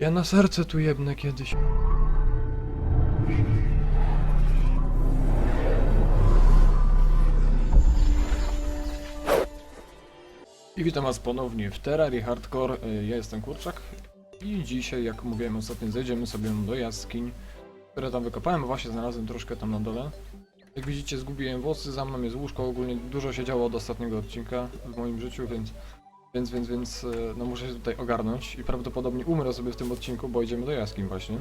Ja na serce tu jebnę kiedyś. I witam was ponownie w Terrarii Hardcore. Y, Ja jestem Kurczak i dzisiaj, jak mówiłem ostatnio, zejdziemy sobie do jaskiń, które tam wykopałem. Właśnie znalazłem troszkę tam na dole. Jak widzicie, zgubiłem włosy, za mną jest łóżko. Ogólnie dużo się działo od ostatniego odcinka w moim życiu, więc więc, więc, więc, e, no muszę się tutaj ogarnąć i prawdopodobnie umrę sobie w tym odcinku, bo idziemy do jaskiń właśnie.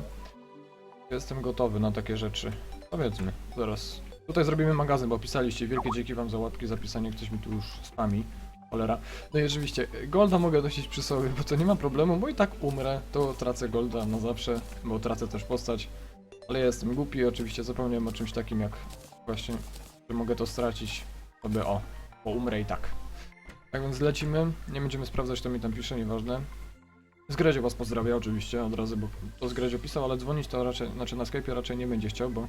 Jestem gotowy na takie rzeczy. Powiedzmy, zaraz. Tutaj zrobimy magazyn, bo pisaliście. Wielkie dzięki wam za łapki, za pisanie. Ktoś mi tu już spami. Cholera. No i oczywiście, Golda mogę nosić przy sobie, bo to nie ma problemu, bo i tak umrę, to tracę Golda na zawsze, bo tracę też postać. Ale ja jestem głupi, oczywiście zapomniałem o czymś takim jak właśnie, że mogę to stracić, sobie o, bo umrę i tak. Tak więc lecimy, nie będziemy sprawdzać, to mi tam pisze, nieważne. Zgredzio was pozdrawia oczywiście od razu, bo to Zgredzio pisał, ale dzwonić to raczej, znaczy na Skype'ie raczej nie będzie chciał, bo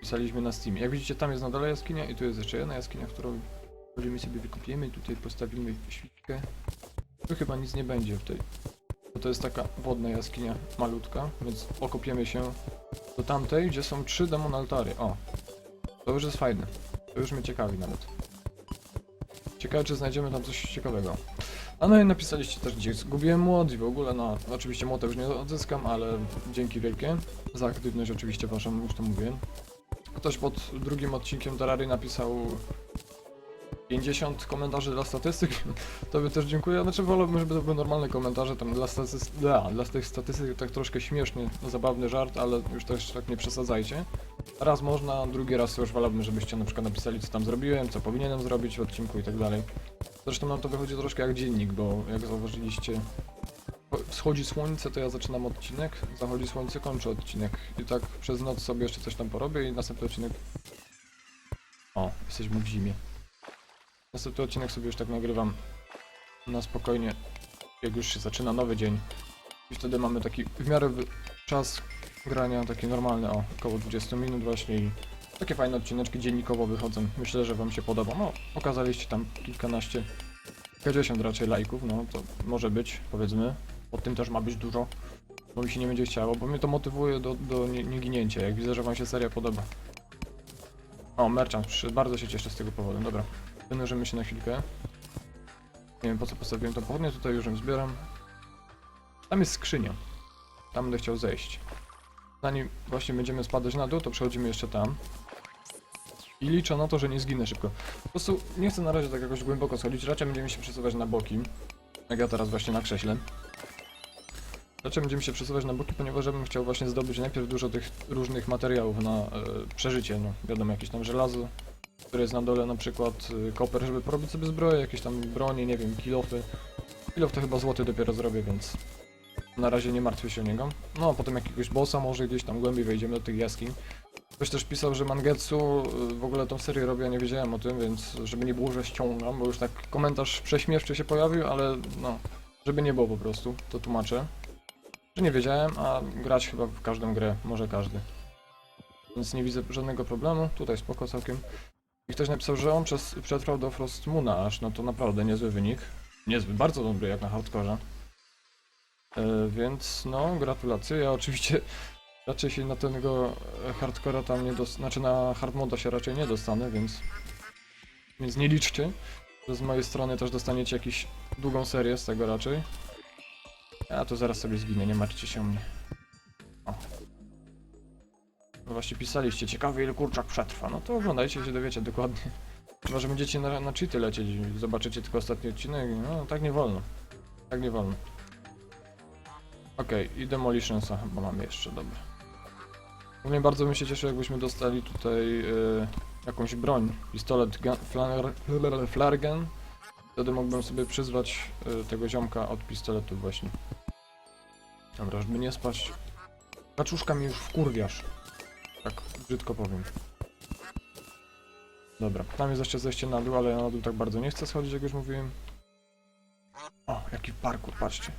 pisaliśmy na Steamie. Jak widzicie, tam jest na dole jaskinia i tu jest jeszcze jedna jaskinia, którą będziemy sobie wykupimy, tutaj postawimy świczkę. Tu chyba nic nie będzie w tej, bo to jest taka wodna jaskinia, malutka, więc okopiemy się do tamtej, gdzie są trzy demon altary. O, to już jest fajne, to już mnie ciekawi nawet. Ciekawe, czy znajdziemy tam coś ciekawego. A no i napisaliście też, gdzie zgubiłem młot i w ogóle, no oczywiście młota już nie odzyskam, ale dzięki wielkie za aktywność oczywiście waszą, już to mówiłem. Ktoś pod drugim odcinkiem Terrarii napisał 50 komentarzy dla statystyk, tobie też dziękuję, znaczy wolałbym, żeby to były normalne komentarze, tam dla, statystyk, dla, dla tych statystyk tak troszkę śmieszny, zabawny żart, ale już też tak nie przesadzajcie. Raz można, drugi raz już wolałbym, żebyście na przykład napisali, co tam zrobiłem, co powinienem zrobić w odcinku i tak dalej. Zresztą nam to wychodzi troszkę jak dziennik, bo jak zauważyliście, wschodzi słońce, to ja zaczynam odcinek, zachodzi słońce, kończę odcinek. I tak przez noc sobie jeszcze coś tam porobię i następny odcinek... O, jesteśmy w zimie. Następny odcinek sobie już tak nagrywam na spokojnie, jak już się zaczyna nowy dzień. I wtedy mamy taki w miarę czas grania, taki normalny, o, około 20 minut właśnie i takie fajne odcineczki dziennikowo wychodzą. Myślę, że wam się podoba. No, pokazaliście tam kilkanaście, kilkadziesiąt raczej lajków, no to może być, powiedzmy. Pod tym też ma być dużo, bo mi się nie będzie chciało, bo mnie to motywuje do, do nie- nieginięcia, jak widzę, że wam się seria podoba. O, merchant przyszedł, bardzo się cieszę z tego powodu, dobra. Wynurzymy się na chwilkę. Nie wiem po co postawiłem to pochodnie, tutaj już ją zbieram. Tam jest skrzynia. Tam będę chciał zejść. Zanim właśnie będziemy spadać na dół, to przechodzimy jeszcze tam. I liczę na to, że nie zginę szybko. Po prostu nie chcę na razie tak jakoś głęboko schodzić, raczej będziemy się przesuwać na boki. Jak ja teraz właśnie na krześle. Raczej będziemy się przesuwać na boki, ponieważ ja bym chciał właśnie zdobyć najpierw dużo tych różnych materiałów na e, przeżycie, no wiadomo, jakieś tam żelazo, które jest na dole, na przykład e, koper, żeby porobić sobie zbroję, jakieś tam bronie, nie wiem, kilofy. Kilof to chyba złoty dopiero zrobię, więc na razie nie martwię się o niego. No, potem jakiegoś bossa może gdzieś tam głębiej wejdziemy do tych jaskiń. Ktoś też pisał, że Mangetsu y, w ogóle tą serię robi, ja nie wiedziałem o tym, więc żeby nie było, że ściągam, bo już tak komentarz prześmiewczy się pojawił, ale no, żeby nie było po prostu, to tłumaczę. Że nie wiedziałem, a grać chyba w każdą grę może każdy. Więc nie widzę żadnego problemu, tutaj spoko całkiem. I ktoś napisał, że on przez, przetrwał do Frost Moona aż, no to naprawdę niezły wynik. Niezły, bardzo dobry jak na hardkorze. E, więc no, gratulacje. Ja oczywiście raczej się na tego hardcora tam nie dos... Znaczy na hard moda się raczej nie dostanę, więc... Więc nie liczcie, z mojej strony też dostaniecie jakąś długą serię z tego raczej. Ja to zaraz sobie zginę, nie martwcie się o mnie. O. No właśnie pisaliście, ciekawy ile kurczak przetrwa. No to oglądajcie się, dowiecie dokładnie. Chyba, że będziecie na, na cheaty lecieć zobaczycie tylko ostatni odcinek. No tak nie wolno. Tak nie wolno. Okej, i Demolitionsa chyba mamy jeszcze, dobra. Mnie bardzo bym się cieszył, jakbyśmy dostali tutaj y, jakąś broń. Pistolet flargen. Wtedy mógłbym sobie przyzwać y, tego ziomka od pistoletu właśnie. Dobra, żeby nie spaść. Kaczuszka mi już wkurwiasz. Tak brzydko powiem. Dobra, tam jest jeszcze zejście na dół, ale ja na dół tak bardzo nie chcę schodzić, jak już mówiłem. O, jaki parkour, patrzcie.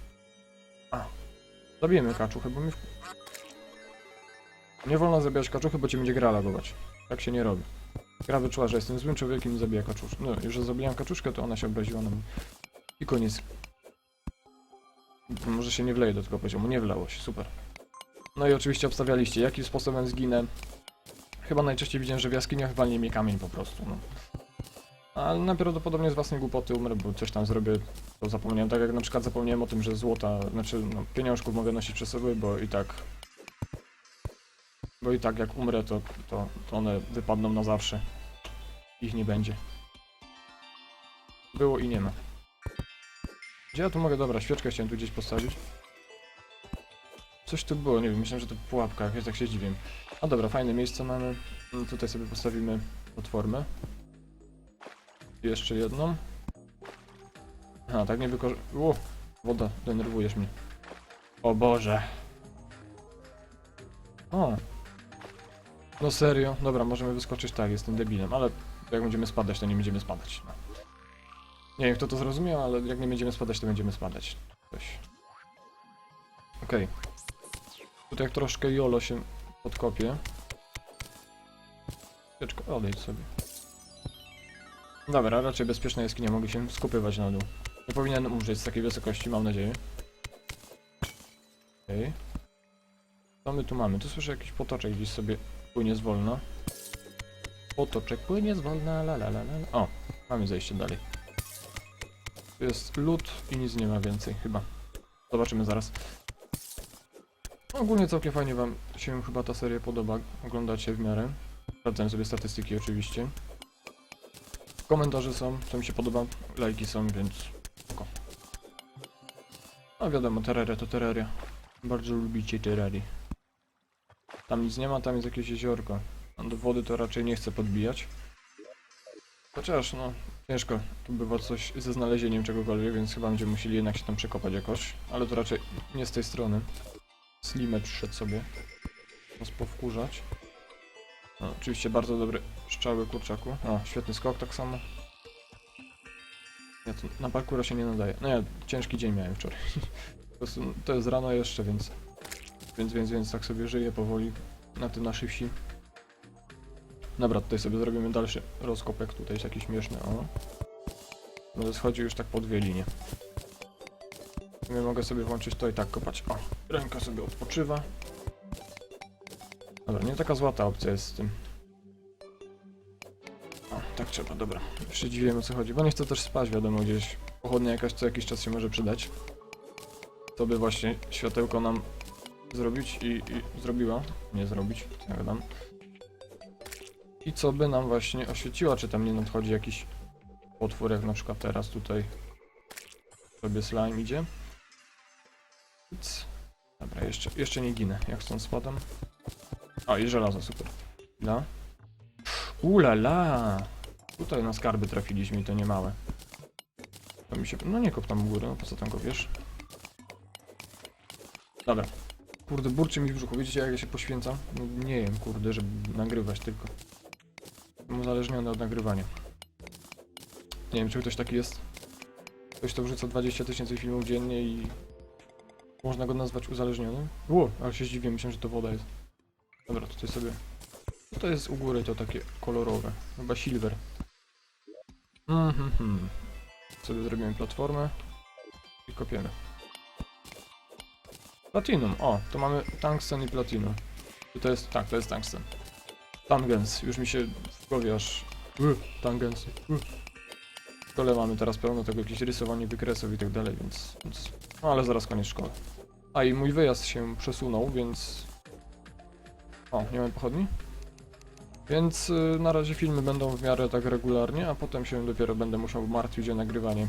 A, Zabijemy kaczuchy, bo mi... w- Nie wolno zabijać kaczuchy, bo ci będzie gra lagować. Tak się nie robi. Gra wyczuła, że jestem złym człowiekiem i zabija kaczuszkę. No, już że zabijam kaczuszkę, to ona się obraziła na mnie. I koniec. Może się nie wleje do tego poziomu, nie wlało się, super. No i oczywiście obstawialiście, jakim sposobem zginę. Chyba najczęściej widziałem, że w jaskiniach walnie mnie kamień po prostu, no. Ale najprawdopodobniej z własnej głupoty umrę, bo coś tam zrobię, to zapomniałem. Tak jak na przykład zapomniałem o tym, że złota, znaczy no, pieniążków mogę nosić przy sobie, bo i tak... Bo i tak jak umrę, to, to, to one wypadną na zawsze. Ich nie będzie. Było i nie ma. Gdzie ja tu mogę? Dobra, świeczkę chciałem tu gdzieś postawić. Coś tu było, nie wiem, myślałem, że to pułapka, ja tak się dziwię. A dobra, fajne miejsce mamy. No, tutaj sobie postawimy platformę. Jeszcze jedną. A, tak nie wykorzy... Ło, woda, denerwujesz mnie. O Boże. O. No serio? Dobra, możemy wyskoczyć tak, jestem debilem, ale jak będziemy spadać, to nie będziemy spadać. No. Nie wiem, kto to zrozumiał, ale jak nie będziemy spadać, to będziemy spadać. Coś. Okej. Tutaj jak troszkę jolo się. Świeczko, odejdź sobie. Dobra, raczej bezpieczna jaskinia, mogę się skupywać na dół. Nie powinien umrzeć z takiej wysokości, mam nadzieję. Okej. Co my tu mamy? Tu słyszę jakiś potoczek gdzieś sobie płynie zwolna. Potoczek płynie zwolna, la la la la. O, mamy zejście dalej. Tu jest lód i nic nie ma więcej, chyba. Zobaczymy zaraz. Ogólnie całkiem fajnie wam się chyba ta seria podoba. Oglądacie w miarę. Sprawdzałem sobie statystyki oczywiście. Komentarze są, co mi się podoba, lajki są, więc spoko. No wiadomo, Terraria to Terraria. Bardzo lubicie Terrarii. Tam nic nie ma, tam jest jakieś jeziorko. A do wody to raczej nie chcę podbijać. Chociaż, no, ciężko. Tu bywa coś ze znalezieniem czegokolwiek, więc chyba będziemy musieli jednak się tam przekopać jakoś. Ale to raczej nie z tej strony. Slimet szedł sobie. Nas powkurzać. No, oczywiście bardzo dobry strzały kurczaku. O, świetny skok tak samo. Ja to na parkura się nie nadaje. No ja ciężki dzień miałem wczoraj. prostu to jest rano jeszcze, więc, więc, więc, więc tak sobie żyję powoli na tym naszej wsi. Dobra, tutaj sobie zrobimy dalszy rozkopek. Tutaj jest jakiś śmieszny, o. Będę schodził już tak po dwie linie. Sumie mogę sobie włączyć to i tak kopać. O, ręka sobie odpoczywa. Dobra, nie taka złata opcja jest z tym. O, tak trzeba, dobra. Już się dziwiłem o co chodzi, bo nie chcę też spać, wiadomo, gdzieś pochodnia jakaś co jakiś czas się może przydać. To by właśnie światełko nam zrobić i, i zrobiła. Nie zrobić, co ja. I co by nam właśnie oświeciła, czy tam nie nadchodzi jakiś potwór, jak na przykład teraz tutaj sobie slime idzie. Dobra, jeszcze, jeszcze nie ginę, jak stąd spadam. O, i żelazo, super. Ula. Ulala! Tutaj na skarby trafiliśmy i to nie małe. To mi się... No nie kop tam w górę, no po co tam kopiesz? Dobra. Kurde, burczy mi w brzuchu. Widzicie jak ja się poświęcam? No, nie wiem, kurde, żeby nagrywać tylko. Uzależniony od nagrywania. Nie wiem, czy ktoś taki jest. Ktoś to wrzuca 20 tysięcy filmów dziennie i... Można go nazwać uzależnionym? Ło, ale się zdziwiłem, myślałem, że to woda jest. Dobra, tutaj sobie... To jest u góry to takie kolorowe? Chyba silver. Mhm. Sobie zrobimy platformę i kopiemy. Platinum, o, to mamy tungsten i platinum. To jest, tak, to jest tungsten. Tangens, już mi się w głowie aż... Uh, tangens. Uh. W szkole mamy teraz pełno tego, jakieś rysowanie wykresów i tak dalej, więc... więc... No ale zaraz koniec szkoły. A i mój wyjazd się przesunął, więc... O, nie mam pochodni? Więc y, na razie filmy będą w miarę tak regularnie, a potem się dopiero będę musiał martwić o nagrywanie.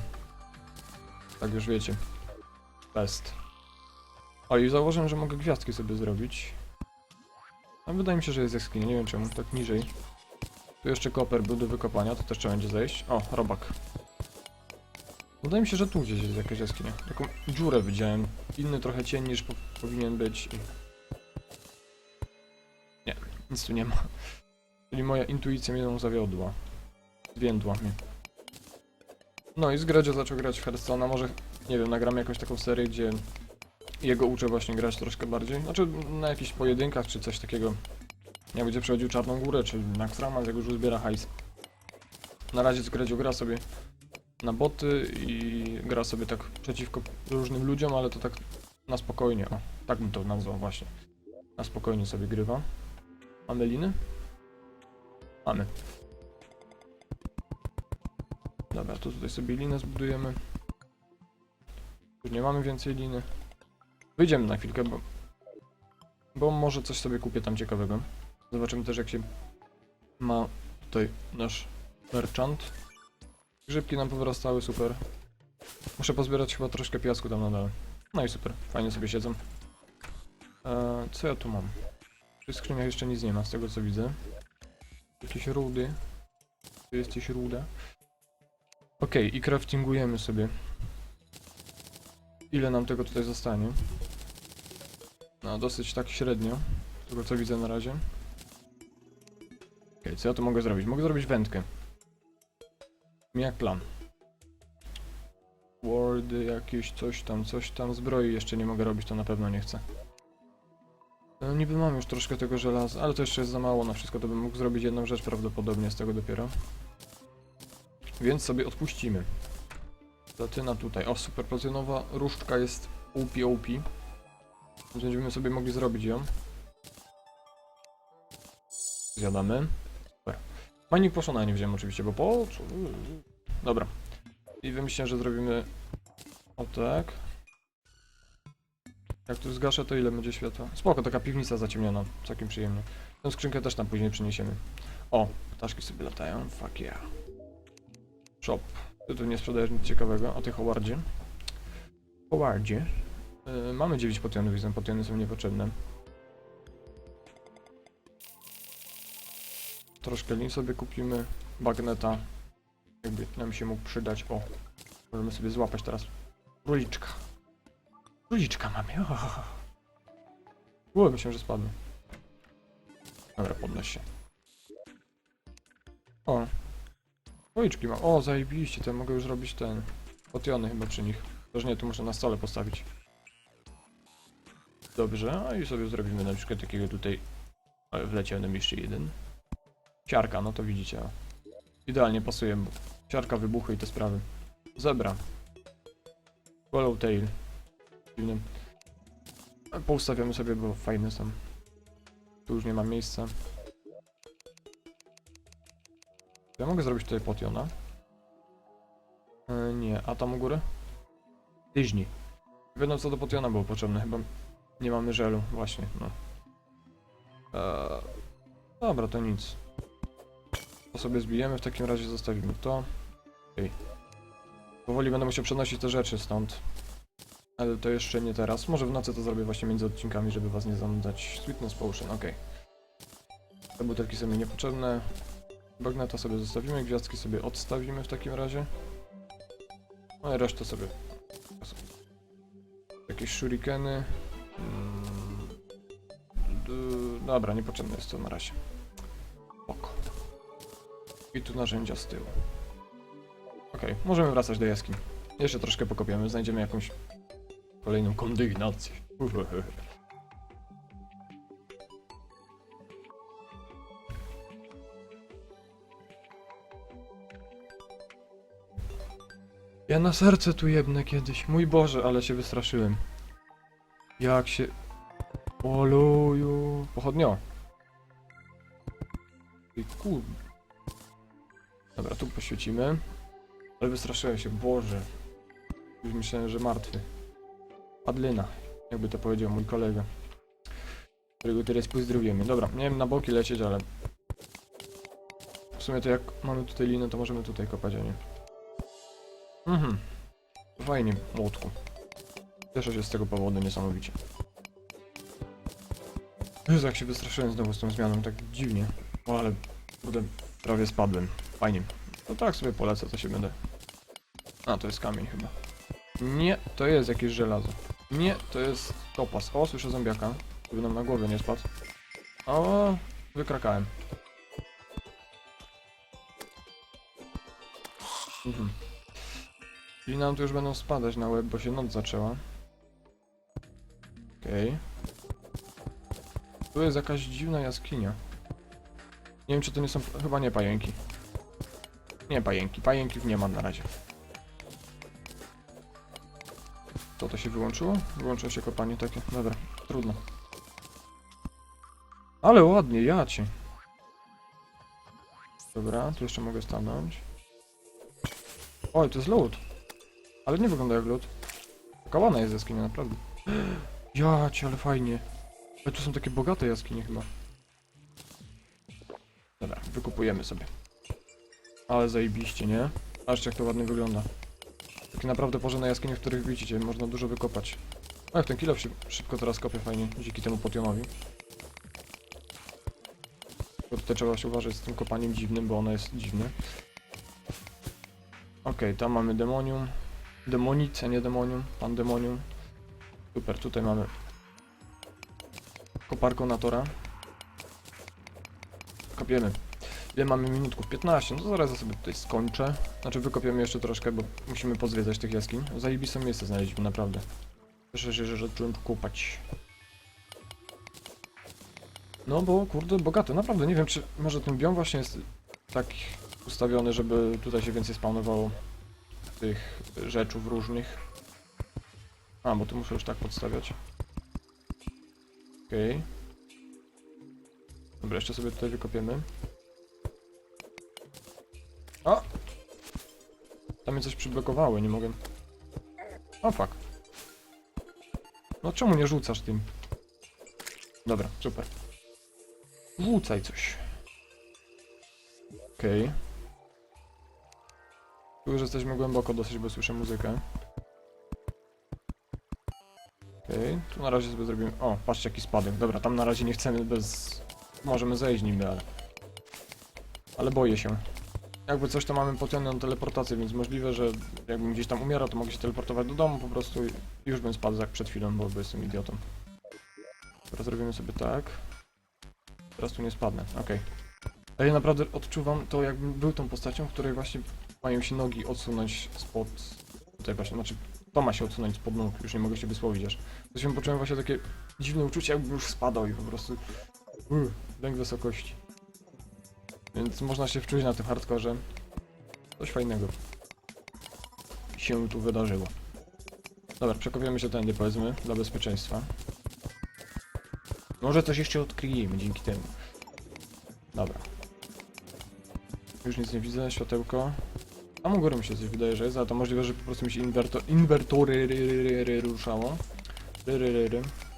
Tak już wiecie. Test. O i założę, że mogę gwiazdki sobie zrobić. A wydaje mi się, że jest jaskinia, nie wiem czemu, tak niżej. Tu jeszcze koper był do wykopania, to też trzeba będzie zejść. O, robak. Wydaje mi się, że tu gdzieś jest jakaś jaskinia. Taką dziurę widziałem. Inny trochę cień niż po powinien być. Nic tu nie ma. Czyli moja intuicja mnie zawiodła. Zwiędła mnie. No i z Gredzio zaczął grać w Hearthstone'a. Może, nie wiem, nagramy jakąś taką serię, gdzie jego uczę właśnie grać troszkę bardziej. Znaczy na jakichś pojedynkach czy coś takiego. Jak będzie przechodził Czarną Górę, czy Naxxramas, jak już zbiera hajs. Na razie z Gredzio gra sobie na boty i gra sobie tak przeciwko różnym ludziom, ale to tak na spokojnie, o, tak bym to nazwał właśnie. Na spokojnie sobie grywa. Mamy liny? Mamy. Dobra, to tutaj sobie linę zbudujemy. Już nie mamy więcej liny. Wyjdziemy na chwilkę, bo... Bo może coś sobie kupię tam ciekawego. Zobaczymy też jak się ma tutaj nasz merchant. Grzybki nam powyrastały, super. Muszę pozbierać chyba troszkę piasku tam nadal. No i super, fajnie sobie siedzą. Eee, co ja tu mam? Tych skrzyniach jeszcze nic nie ma, z tego co widzę. Jakieś rudy. Tu jest jakieś ruda. Okej, i craftingujemy sobie. Ile nam tego tutaj zostanie? No, dosyć tak średnio. Z tego co widzę na razie. Okej, co ja tu mogę zrobić? Mogę zrobić wędkę. Jak plan. Wordy, jakieś coś tam, coś tam. Zbroi jeszcze nie mogę robić, to na pewno nie chcę. No niby mam już troszkę tego żelaza, ale to jeszcze jest za mało na wszystko, to bym mógł zrobić jedną rzecz prawdopodobnie z tego dopiero. Więc sobie odpuścimy. Platyna tutaj. O, super platynowa różdżka jest OP OP. Więc będziemy sobie mogli zrobić ją. Zjadamy. Super. Mining poszona nie wziąłem oczywiście, bo po? Dobra. I wymyśliłem, że zrobimy o tak. Jak tu zgaszę, to ile będzie światła? Spoko, taka piwnica zaciemniona. Całkiem przyjemnie. Tę skrzynkę też tam później przyniesiemy. O, ptaszki sobie latają. Fuck yeah. Shop. Ty tu nie sprzedajesz nic ciekawego o tych Howardzie. Howardzie. Yy, mamy 9 potionów, widzę, potiony są niepotrzebne. Troszkę lin sobie kupimy. Bagneta. Jakby nam się mógł przydać. O, możemy sobie złapać teraz króliczka. Króliczka mamy. O. Było, myślałem, że spadnie. Dobra, podnoś się. O. Króliczki mam. O, zajebiście, to ja mogę już robić ten... Potiony chyba przy nich. Też nie, tu muszę na stole postawić. Dobrze, a i sobie zrobimy na przykład takiego tutaj... Wleciał nam jeszcze jeden. Siarka, no to widzicie. Idealnie pasuje, siarka, wybuchy i te sprawy. Zebra. Swallowtail. A Poustawiamy sobie, bo fajne są. Tu już nie ma miejsca. Ja mogę zrobić tutaj potiona. E, nie, a tam u góry? Tyźni. Wiadomo co do potiona było potrzebne, chyba nie mamy żelu, właśnie, no. Eee, dobra, to nic. To sobie zbijemy, w takim razie zostawimy to. Okej. Powoli będę musiał przenosić te rzeczy stąd. Ale to jeszcze nie teraz. Może w nocy to zrobię właśnie między odcinkami, żeby was nie zanudzać. Sweetness Potion, okej. Te butelki są mi niepotrzebne. Bagneta sobie zostawimy, gwiazdki sobie odstawimy w takim razie. No i resztę sobie. Jakieś shurikeny. Mm. Dobra, niepotrzebne jest to na razie. Oko. I tu narzędzia z tyłu. Okej, możemy wracać do jaskini. Jeszcze troszkę pokopiemy, znajdziemy jakąś kolejną kondygnację. Ja na serce tu jebnę kiedyś. Mój Boże, ale się wystraszyłem. Jak się... Oluju... Pochodnio. Ej, kur... Dobra, tu poświecimy. Ale wystraszyłem się, Boże. Już myślałem, że martwy. Padlina, jakby to powiedział mój kolega. Którego teraz pozdrowimy. Dobra, wiem na boki lecieć, ale... W sumie to jak mamy tutaj linę, to możemy tutaj kopać, a nie. Mhm. Fajnie, młotku. Cieszę się z tego powodu niesamowicie. Jezu, jak się wystraszyłem znowu z tą zmianą, tak dziwnie. O, ale kurde, prawie spadłem. Fajnie. No tak sobie polecę, to się będę... A, to jest kamień chyba. Nie, to jest jakieś żelazo. Nie, to jest topas. O, słyszę zombiaka. Żeby nam na głowę nie spadł. O, wykrakałem. Mhm. Nam tu już będą spadać na łeb, bo się noc zaczęła. Okej. Tu jest jakaś dziwna jaskinia. Nie wiem, czy to nie są... Chyba nie pająki. Nie pająki. Pająków nie ma na razie. To to się wyłączyło? Wyłączyło się kopanie takie. Dobra, trudno. Ale ładnie, ja cię. Dobra, tu jeszcze mogę stanąć. Oj, to jest lód. Ale nie wygląda jak lód. Taka ładna jest jaskinia, naprawdę. Ja cię, ale fajnie. Ale tu są takie bogate jaskinie chyba. Dobra, wykupujemy sobie. Ale zajebiście, nie? Patrzcie jak to ładnie wygląda. Takie naprawdę porządne jaskinie, w których widzicie, można dużo wykopać. Jak ten kilo się szybko teraz kopie fajnie, dzięki temu potionowi. Bo tutaj trzeba się uważać z tym kopaniem dziwnym, bo ono jest dziwne. Okej, tam mamy demonium. Demonic, a nie demonium. Pan demonium. Super, tutaj mamy koparkonatora. Kopiemy. Ile mamy minutków? 15. No to zaraz ja sobie tutaj skończę. Znaczy wykopiemy jeszcze troszkę, bo musimy pozwiedzać tych jaskiń. Zajebiste miejsce znaleźliśmy, naprawdę. Cieszę się, że zacząłem kupać. No bo kurde, bogaty, naprawdę nie wiem czy może ten biom właśnie jest tak ustawiony, żeby tutaj się więcej spawnowało tych rzeczów różnych. A, bo tu muszę już tak podstawiać. Okej. Dobra, jeszcze sobie tutaj wykopiemy. O! Tam mnie coś przyblokowało, nie mogę... O, fuck. No czemu nie rzucasz tym? Dobra, super. Rzucaj coś. Okej. Tu już jesteśmy głęboko dosyć, bo słyszę muzykę. Okej, tu na razie sobie zrobimy... O, patrzcie jaki spadek. Dobra, tam na razie nie chcemy bez... Możemy zejść niby, ale... Ale boję się. Jakby coś to mamy potionną teleportację, więc możliwe, że jakbym gdzieś tam umierał, to mogę się teleportować do domu po prostu i już bym spadł jak przed chwilą, bo jestem idiotą. Teraz zrobimy sobie tak. Teraz tu nie spadnę, okej. A ja naprawdę odczuwam to, jakbym był tą postacią, której właśnie mają się nogi odsunąć spod... Tutaj właśnie, znaczy to ma się odsunąć spod nóg, już nie mogę się wysłowić aż. To się poczułem właśnie takie dziwne uczucie, jakbym już spadał i po prostu... Uff, lęk wysokości. Więc można się wczuć na tym hardkorze. Coś fajnego się tu wydarzyło. Dobra, przekopiemy się tędy powiedzmy, dla bezpieczeństwa. Może coś jeszcze odkryjemy dzięki temu. Dobra. Już nic nie widzę, światełko. Tam u góry mi się coś wydaje, że jest, ale to możliwe, że po prostu mi się inwerto, inwertory ry, ry, ry, ry, ruszało.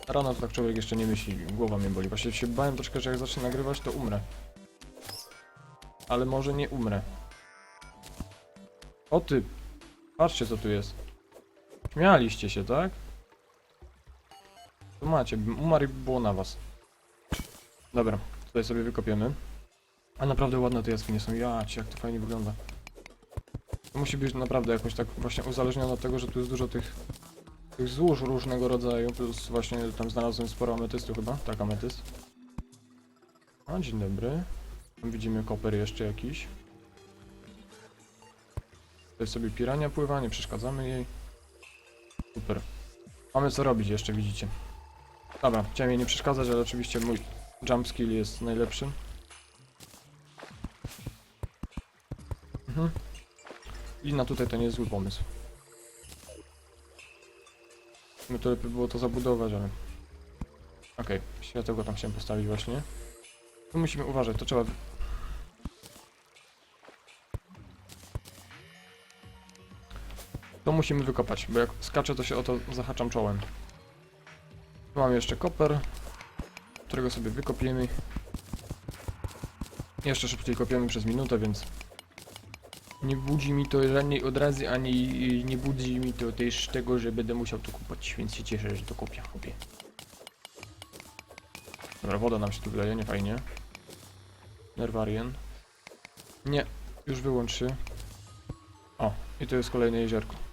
Rano to tak człowiek jeszcze nie myśli, głowa mnie boli. Właśnie się bałem troszkę, że jak zacznę nagrywać, to umrę. Ale może nie umrę. O ty! Patrzcie co tu jest. Śmialiście się, tak? To macie, umarł i by było na was. Dobra, tutaj sobie wykopiemy. A naprawdę ładne te jaskinie są. Ja cię, jak to fajnie wygląda. To musi być naprawdę jakoś tak właśnie uzależnione od tego, że tu jest dużo tych, tych złóż różnego rodzaju, plus właśnie tam znalazłem sporo ametystu chyba. Tak, ametyst. A, dzień dobry. Widzimy koper jeszcze jakiś. Tutaj sobie pirania pływa, nie przeszkadzamy jej. Super. Mamy co robić jeszcze, widzicie. Dobra, chciałem jej nie przeszkadzać, ale oczywiście mój jump skill jest najlepszy. Mhm. Lina tutaj to nie jest zły pomysł. My to lepiej było to zabudować, ale... Okej, światełko tam chciałem postawić właśnie. Tu musimy uważać, to trzeba... To musimy wykopać, bo jak skaczę, to się o to zahaczam czołem. Tu jeszcze koper, którego sobie wykopiemy. Jeszcze szybciej kopiemy przez minutę, więc nie budzi mi to żadnej odrazy, ani nie budzi mi to też tego, że będę musiał to kupować, więc się cieszę, że to kupię, kupię. Dobra, woda nam się tu wyleje, nie fajnie. Nerwarien. Nie, już wyłącz się. O, i to jest kolejne jeziorko.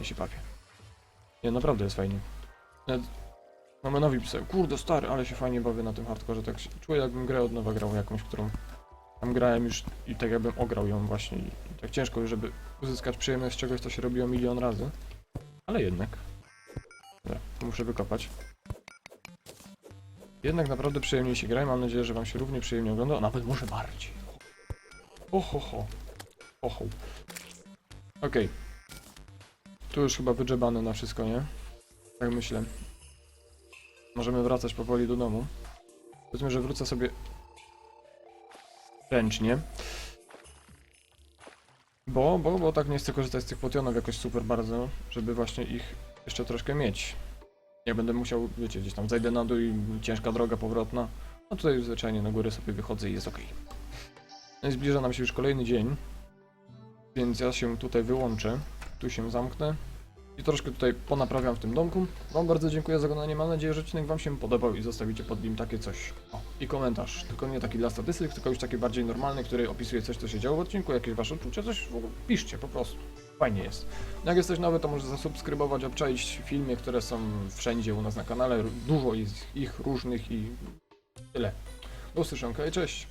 Świetnie się bawię. Nie, naprawdę jest fajnie. Nawet mamy nowi pisał. Kurde, stary, ale się fajnie bawię na tym hardkorze. Tak się czuję, jakbym grę od nowa grał jakąś, którą tam grałem już i tak jakbym ograł ją właśnie. I tak ciężko, żeby uzyskać przyjemność z czegoś, co się robiło milion razy. Ale jednak. Dobra, muszę wykopać. Jednak naprawdę przyjemnie się gra i mam nadzieję, że wam się równie przyjemnie ogląda, a nawet może bardziej. Oho, ho. Oho. Okej. Tu już chyba wydrzebane na wszystko, nie? Tak myślę. Możemy wracać powoli do domu. Powiedzmy, że wrócę sobie ręcznie. Bo, bo, bo tak nie chcę korzystać z tych potionów jakoś super bardzo, żeby właśnie ich jeszcze troszkę mieć. Nie będę musiał, wiecie, gdzieś tam zajdę na dół i ciężka droga powrotna. No tutaj zwyczajnie na górę sobie wychodzę i jest ok. No i zbliża nam się już kolejny dzień. Więc ja się tutaj wyłączę. Tu się zamknę. I troszkę tutaj ponaprawiam w tym domku. Wam bardzo dziękuję za oglądanie. Mam nadzieję, że odcinek Wam się podobał i zostawicie pod nim takie coś. O, i komentarz. Tylko nie taki dla statystyk, tylko już taki bardziej normalny, który opisuje coś, co się działo w odcinku, jakieś Wasze odczucia, coś w ogóle piszcie po prostu. Fajnie jest. Jak jesteś nowy, to możesz zasubskrybować, obczaić filmy, które są wszędzie u nas na kanale. Dużo jest ich różnych i tyle. Do usłyszonka i cześć.